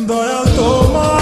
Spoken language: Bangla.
দয়াল তোমার